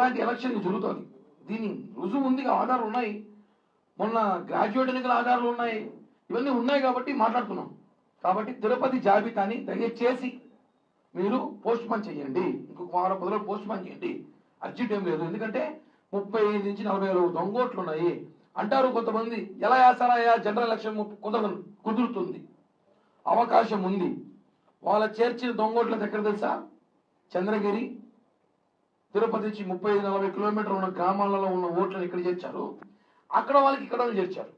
ఇట్లాంటి ఎలక్షన్ జరుగుతుంది. దీని రుజువు ఉంది ఆధారాలు ఉన్నాయి మొన్న గ్రాడ్యుయేట్ ఎన్నికల ఆధారాలు ఉన్నాయి ఇవన్నీ ఉన్నాయి కాబట్టి మాట్లాడుతున్నాం. కాబట్టి తిరుపతి జాబితాని దయచేసి మీరు పోస్ట్ పోన్ చేయండి. ఇంకొక వారం పది రోజులు పోస్ట్ పోన్ చేయండి. అర్జెంట్ ఏం లేదు. ఎందుకంటే ముప్పై ఐదు నుంచి నలభై వేల దొంగోట్లు ఉన్నాయి అంటారు కొంతమంది ఎలా వేస్తారా జనరల్ ఎలక్షన్ కుదరదు కుదురుతుంది. అవకాశం ఉంది. వాళ్ళ చేర్చిన దొంగోట్ల దగ్గర తెలుసా? చంద్రగిరి తిరుపతి నుంచి ముప్పై ఐదు నలభై కిలోమీటర్లు ఉన్న గ్రామాలలో ఉన్న ఓట్లను ఇక్కడ చేర్చారు. అక్కడ వాళ్ళకి ఇక్కడ చేర్చారు.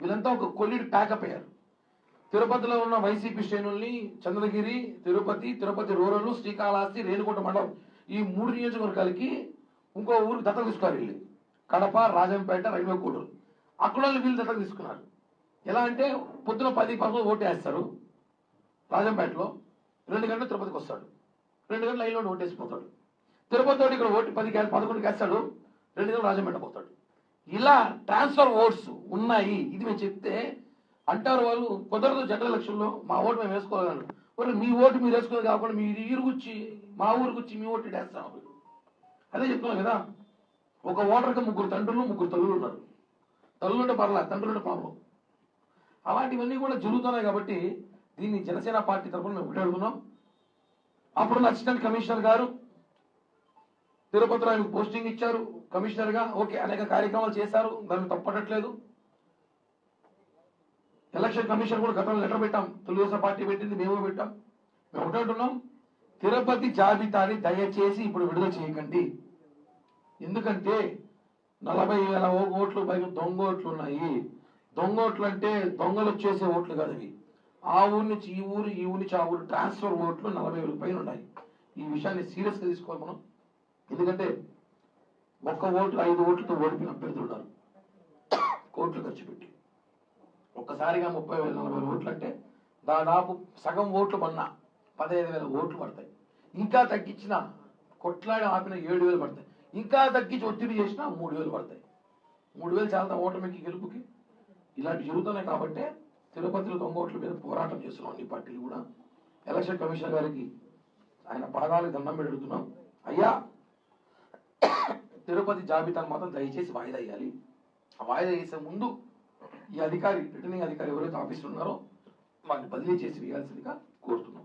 వీళ్ళంతా ఒక కొల్లిడి ప్యాకప్ అయ్యారు. తిరుపతిలో ఉన్న వైసీపీ శ్రేణుల్ని చంద్రగిరి తిరుపతి తిరుపతి రూరల్ శ్రీకాళహస్తి రేణుకుంట మండలం ఈ మూడు నియోజకవర్గాలకి ఇంకో ఊరు దత్తత తీసుకున్నారు వీళ్ళు. కడప రాజంపేట రైల్వే కూడూరు. అక్కడ వాళ్ళు వీళ్ళు దత్తత తీసుకున్నారు. ఎలా అంటే పొద్దున పది పదకొండు ఓటు వేస్తారు రాజంపేటలో. రెండు గంటలు తిరుపతికి వస్తాడు. రెండు గంటలు లైన్లో ఓటేసిపోతాడు తిరుపతితోటి ఇక్కడ ఓటు పది గ్యాస్ పదకొండుకి వేస్తాడు రెండు గంటలు రాజంపేట పోతాడు. ఇలా ట్రాన్స్ఫర్ ఓట్స్ ఉన్నాయి. ఇది మేము చెప్తే అంటారు వాళ్ళు కుదరదు జనరల్ ఎలక్షన్లో మా ఓటు మేము వేసుకోగలను మరి మీ ఓటు మీరు వేసుకోవాలి కాకుండా మీ ఊరుకొచ్చి మా ఊరికొచ్చి మీ ఓటు వేస్తాం అదే చెప్తున్నాం కదా. ఒక ఓటర్కి ముగ్గురు తండ్రులు ముగ్గురు తల్లులు ఉన్నారు. తల్లులు ఉంటే తండ్రులుంటే తండ్రులు ప్రాబ్లం. అలాంటివన్నీ కూడా జరుగుతున్నాయి కాబట్టి దీన్ని జనసేన పార్టీ తరఫున మేము ఒకటి అడుగుతున్నాం అప్పుడు అసిస్టెంట్ కమిషనర్ గారు తిరుపతిలో ఆయనకు పోస్టింగ్ ఇచ్చారు కమిషనర్గా. ఓకే అనేక కార్యక్రమాలు చేశారు. దాన్ని తప్పట్లేదు ఎలక్షన్ కమిషన్ కూడా గతంలో లెటర్ పెట్టాం. తెలుగుదేశం పార్టీ పెట్టింది మేము పెట్టాం. మేము ఒకటంటున్నాం తిరుపతి జాబితాని దయచేసి ఇప్పుడు విడుదల చేయకండి. ఎందుకంటే నలభై వేల ఓ- ఓట్లు పైగా దొంగ ఓట్లు ఉన్నాయి. దొంగ ఓట్లు అంటే దొంగలు వచ్చేసే ఓట్లు కాదు ఇవి ఆ ఊరి నుంచి ఈ ఊరు ఈ ఊరి నుంచి ఆ ఊరు ట్రాన్స్ఫర్ ఓట్లు నలభై వేల పైన ఉన్నాయి. ఈ విషయాన్ని సీరియస్గా తీసుకోవాలి మనం. ఎందుకంటే ఒక్క ఓట్లు ఐదు ఓట్లతో ఓడిపోయిన అభ్యర్థులు ఉన్నారు. కోట్లు ఖర్చు పెట్టి. ఒక్కసారిగా ముప్పై వేల నలభై వేల ఓట్లు అంటే దాదాపు సగం ఓట్లు పడినా పదహైదు వేల ఓట్లు పడతాయి. ఇంకా తగ్గించిన కొట్లాడి ఆపిన ఏడు వేలు పడతాయి. ఇంకా తగ్గించి ఒత్తిడి చేసినా మూడు వేలు పడతాయి. మూడు వేలు చాలా ఓటమికి గెలుపుకి ఇలాంటి జరుగుతున్నాయి కాబట్టి తిరుపతిలో దొంగ ఓట్ల మీద పోరాటం చేస్తున్నాం అన్ని పార్టీలు కూడా. ఎలక్షన్ కమిషనర్ గారికి ఆయన పాదాలకు దండం పెడుతున్నాం. అయ్యా తిరుపతి జాబితాను మాత్రం దయచేసి వాయిదా వేయాలి. ఆ వాయిదా వేసే ముందు ఈ అధికారి రిటర్నింగ్ అధికారి ఎవరైతే ఆఫీసులు ఉన్నారో వారిని బదిలీ చేసి వేయాల్సిందిగా కోరుతున్నాం.